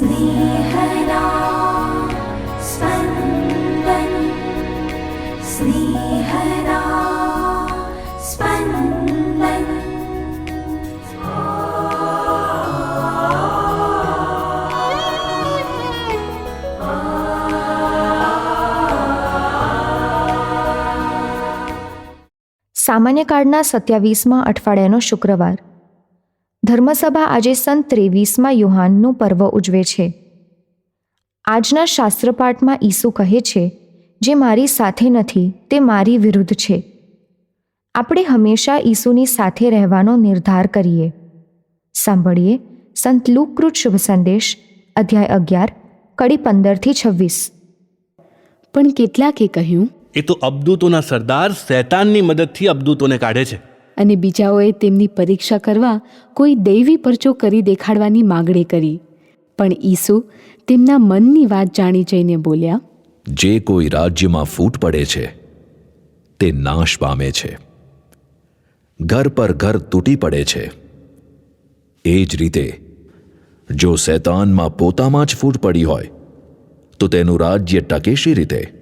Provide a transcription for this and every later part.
स्नेहदा स्पन्दन् स्नेहदा स्पन्दन् સામાન્ય કાળના સત્યાવીસમાં અઠવાડિયાનો શુક્રવાર ધર્મસભા આજે સંત ત્રેવીસમાં યુહાનનું પર્વ ઉજવે છે. આજના શાસ્ત્રપાઠમાં ઈસુ કહે છે જે મારી સાથે નથી તે મારી વિરુદ્ધ છે. આપણે હંમેશા ઈસુની સાથે રહેવાનો નિર્ધાર કરીએ. સાંભળીએ સંત લુકૃત શુભ સંદેશ અધ્યાય અગિયાર કડી પંદરથી છવ્વીસ. પણ કેટલાકે કહ્યું એ તો અબદૂતોના સરદાર શૈતાનની મદદથી અબદૂતોને કાઢે છે. અને બીજાઓએ તેમની પરીક્ષા કરવા કોઈ દૈવી પરચો કરી દેખાડવાની માગણી કરી. પણ ઈસુ તેમના મનની વાત જાણી જઈને બોલ્યા, જે કોઈ રાજ્યમાં ફૂટ પડે છે, તે નાશ પામે છે. ઘર પર ઘર તૂટી પડે છે. એ જ રીતે, જો શૈતાનમાં પોતામાં જ ફૂટ પડી હોય, તો તેનું રાજ્ય ટકે શી રીતે.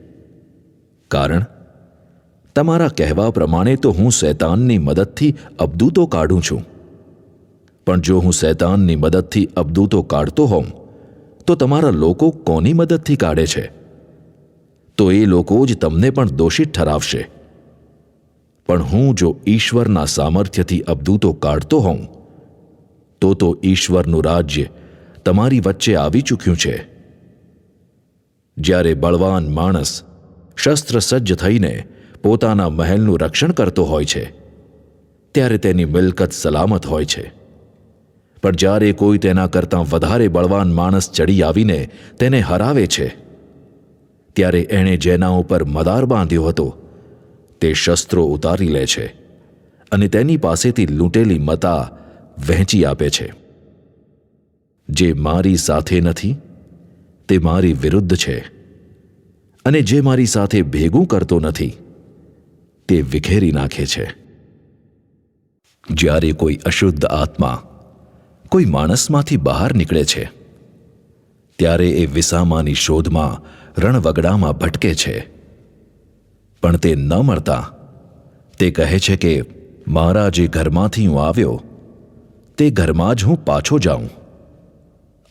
કારણ તમારા કહેવા પ્રમાણે તો હું શૈતાનની મદદથી અબદૂતો કાઢું છું. પણ જો હું શૈતાનની મદદથી અબદૂતો કાઢતો હોઉં, તો તમારા લોકો કોની મદદથી કાઢે છે? તો એ લોકો જ તમને પણ દોષિત ઠરાવશે. પણ હું જો ઈશ્વરના સામર્થ્યથી અબદૂતો કાઢતો હોઉં, તો તો ઈશ્વરનું રાજ્ય તમારી વચ્ચે આવી ચૂક્યું છે. જ્યારે બળવાન માણસ શસ્ત્ર સજ્જ થઈને પોતાના મહેલનું રક્ષણ કરતો હોય છે. ત્યારે તેની મિલકત સલામત હોય છે. પણ જ્યારે કોઈ તેના કરતાં વધારે બળવાન માણસ ચડી આવીને તેને હરાવે છે, ત્યારે એણે જેના ઉપર મદાર બાંધ્યો હતો, તે શસ્ત્રો ઉતારી લે છે અને તેની પાસેથી લૂંટેલી મતા વહેંચી આપે છે. જે મારી સાથે નથી, તે મારી વિરુદ્ધ છે અને જે મારી સાથે ભેગું કરતો નથી તે વિખેરી નાખે છે. જ્યારે કોઈ અશુદ્ધ આત્મા કોઈ માણસમાંથી બહાર નીકળે છે, ત્યારે એ વિસામાની શોધમાં રણવગડામાં ભટકે છે. પણ તે ન મળતા તે કહે છે કે, મારા જે ઘરમાંથી હું આવ્યો, તે ઘરમાં જ હું પાછો જાઉં.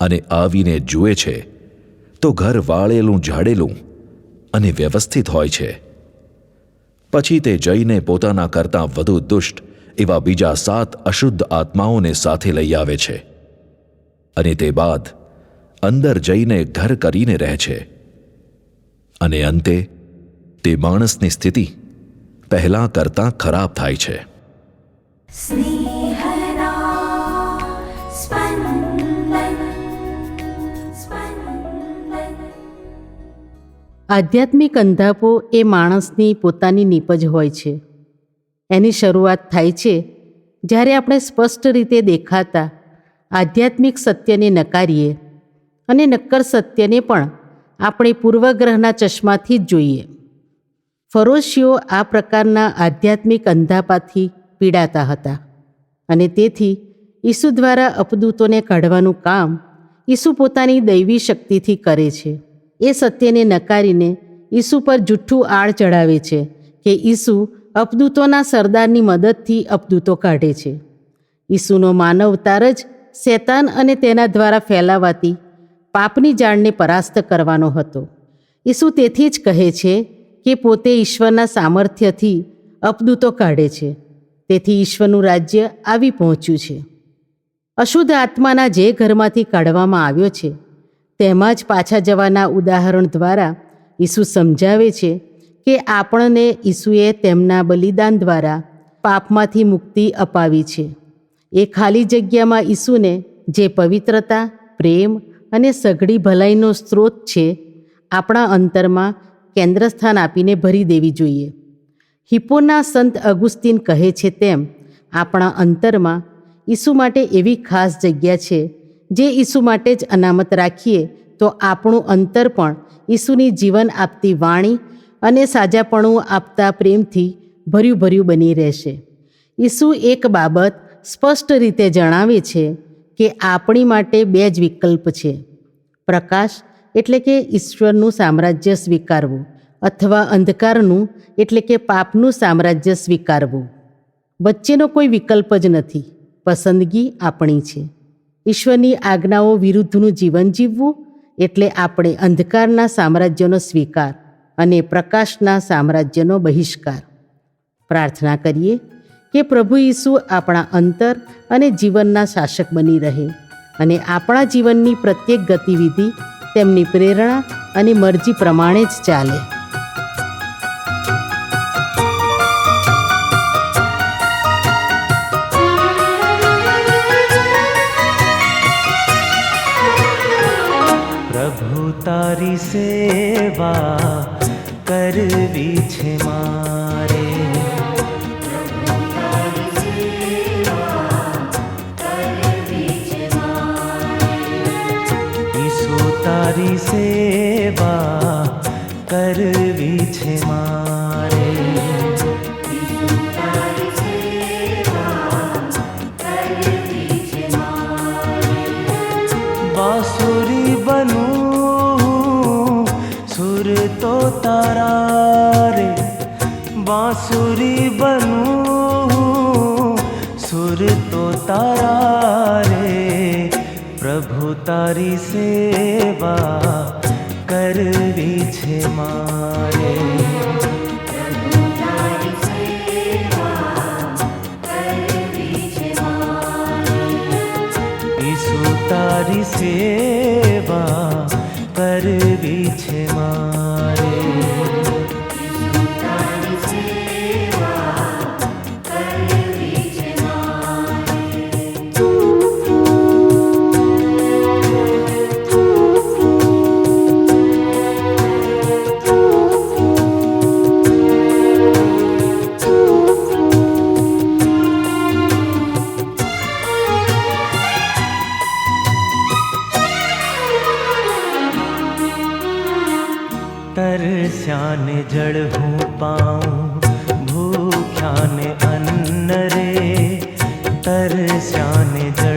અને આવીને જુએ છે, તો ઘર વાળેલું, ઝાડેલું અને વ્યવસ્થિત હોય છે. પછી તે જઈને પોતાના કરતાં વધુ દુષ્ટ એવા બીજા સાત અશુદ્ધ આત્માઓને સાથે લઈ આવે છે. અને તે બાદ અંદર જઈને ઘર કરીને રહે છે. અને અંતે તે માણસની સ્થિતિ પહેલાં કરતાં ખરાબ થાય છે. સ્નેહ આધ્યાત્મિક અંધાપો એ માણસની પોતાની નીપજ હોય છે. એની શરૂઆત થાય છે જ્યારે આપણે સ્પષ્ટ રીતે દેખાતા આધ્યાત્મિક સત્યને નકારીએ અને નક્કર સત્યને પણ આપણે પૂર્વગ્રહના ચશ્માથી જ જોઈએ. ફરોશીઓ આ પ્રકારના આધ્યાત્મિક અંધાપાથી પીડાતા હતા અને તેથી ઈસુ દ્વારા અપદૂતોને કાઢવાનું કામ ઈસુ પોતાની દૈવી શક્તિથી કરે છે. એ સત્યને નકારીને ઈસુ પર જુઠ્ઠું આળ ચડાવે છે કે ઈસુ અપદૂતોના સરદારની મદદથી અપદૂતો કાઢે છે. ઈસુનો માનવતાર જ શેતાન અને તેના દ્વારા ફેલાવાતી પાપની જાળને પરાસ્ત કરવાનો હતો. ઈસુ તેથી જ કહે છે કે પોતે ઈશ્વરના સામર્થ્યથી અપદૂતો કાઢે છે. તેથી ઈશ્વરનું રાજ્ય આવી પહોંચ્યું છે. અશુદ્ધ આત્માના જે ઘરમાંથી કાઢવામાં આવ્યો છે તેમાં જ પાછા જવાના ઉદાહરણ દ્વારા ઈસુ સમજાવે છે કે આપણને ઈસુએ તેમના બલિદાન દ્વારા પાપમાંથી મુક્તિ અપાવી છે. એ ખાલી જગ્યામાં ઈસુને જે પવિત્રતા, પ્રેમ અને સઘળી ભલાઈનો સ્ત્રોત છે, આપણા અંતરમાં કેન્દ્રસ્થાન આપીને ભરી દેવી જોઈએ. હિપોના સંત અગુસ્તીન કહે છે તેમ, આપણા અંતરમાં ઈસુ માટે એવી ખાસ જગ્યા છે જે ઈસુ માટે જ અનામત રાખીએ, તો આપણું અંતર પણ ઈસુની જીવન આપતી વાણી અને સાજાપણું આપતા પ્રેમથી ભર્યું ભર્યું બની રહેશે. ઈસુ એક બાબત સ્પષ્ટ રીતે જણાવે છે કે આપણી માટે બે જ વિકલ્પ છે. પ્રકાશ એટલે કે ઈશ્વરનું સામ્રાજ્ય સ્વીકારવું અથવા અંધકારનું એટલે કે પાપનું સામ્રાજ્ય સ્વીકારવું. વચ્ચેનો કોઈ વિકલ્પ જ નથી. પસંદગી આપણી છે. ઈશ્વરની આજ્ઞાઓ વિરુદ્ધનું જીવન જીવવું એટલે આપણે અંધકારના સામ્રાજ્યનો સ્વીકાર અને પ્રકાશના સામ્રાજ્યનો બહિષ્કાર. પ્રાર્થના કરીએ કે પ્રભુ ઈસુ આપણા અંતર અને જીવનના શાસક બની રહે અને આપણા જીવનની પ્રત્યેક ગતિવિધિ તેમની પ્રેરણા અને મરજી પ્રમાણે જ ચાલે. તારી સેવા કરવી છે મારે. તારી સેવા કરવી છે મારે. તારા રે બાંસુરી બનું સુર તો તારા રે પ્રભુ તારી સેવા કરવી છે મારે. ઈસુ તારી સેવા જળ હું પાઉં ભૂખ્યાને અન્ન રે તરસ્યાને જળ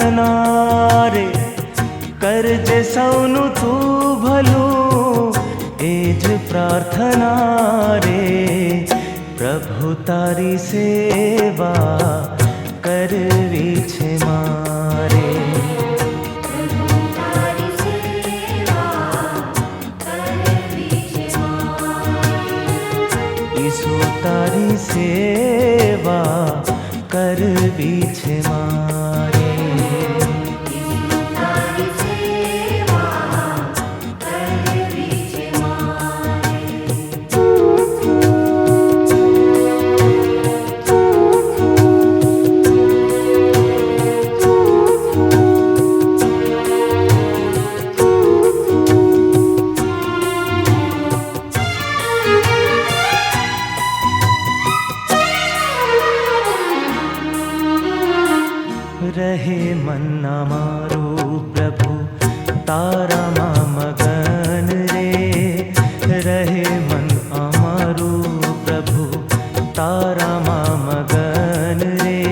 પ્રાર્થના રે કરજે સૌનું તું ભલું એ જ પ્રાર્થના રે પ્રભુ તારી સેવા કરવી છે મારે ઈસુ તારી સેવા કરવી છે મારે તારામાં મગન રે.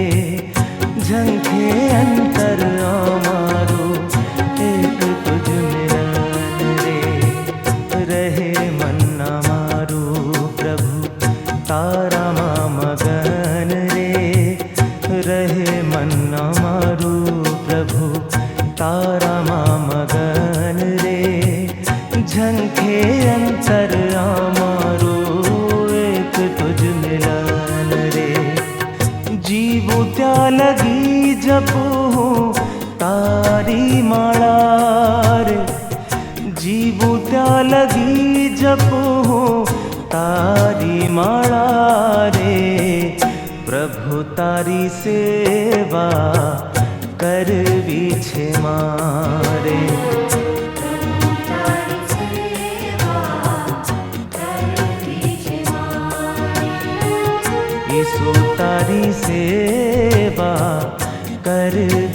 ઝંખે અંતર અમારું, એક તુજ મિલન રે. રહે મન્ના મારું પ્રભુ તારામાં મગન રે. રહે મન મારું પ્રભુ તારામાં મગન રે. ઝંખે તારી સેવા કરવી છે મારે. ઈસુ તારી સેવા કરવી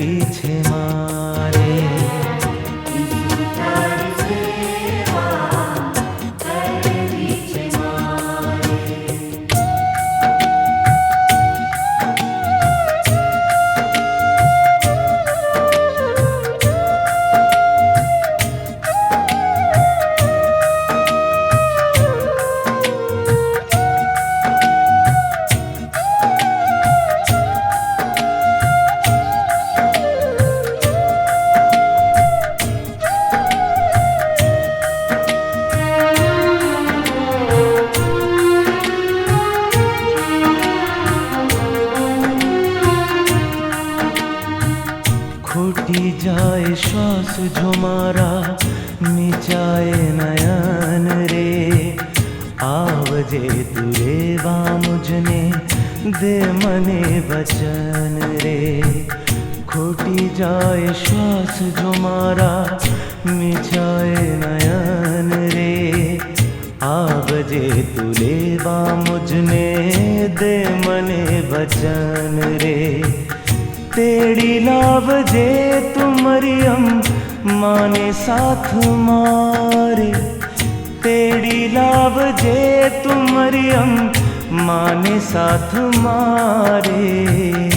આવજે તું રેવા મુજને દે મને વચન રે ખૂટી જાય શ્વાસ જો મારા મિચાય નયન રે આવજે તું લેવા મુજને દે મને વચન રે તેડી લાવજે તું મરિયમ માને સાથ મારે તેડી લાવજે તું મરિયમ માને સાથ મારે.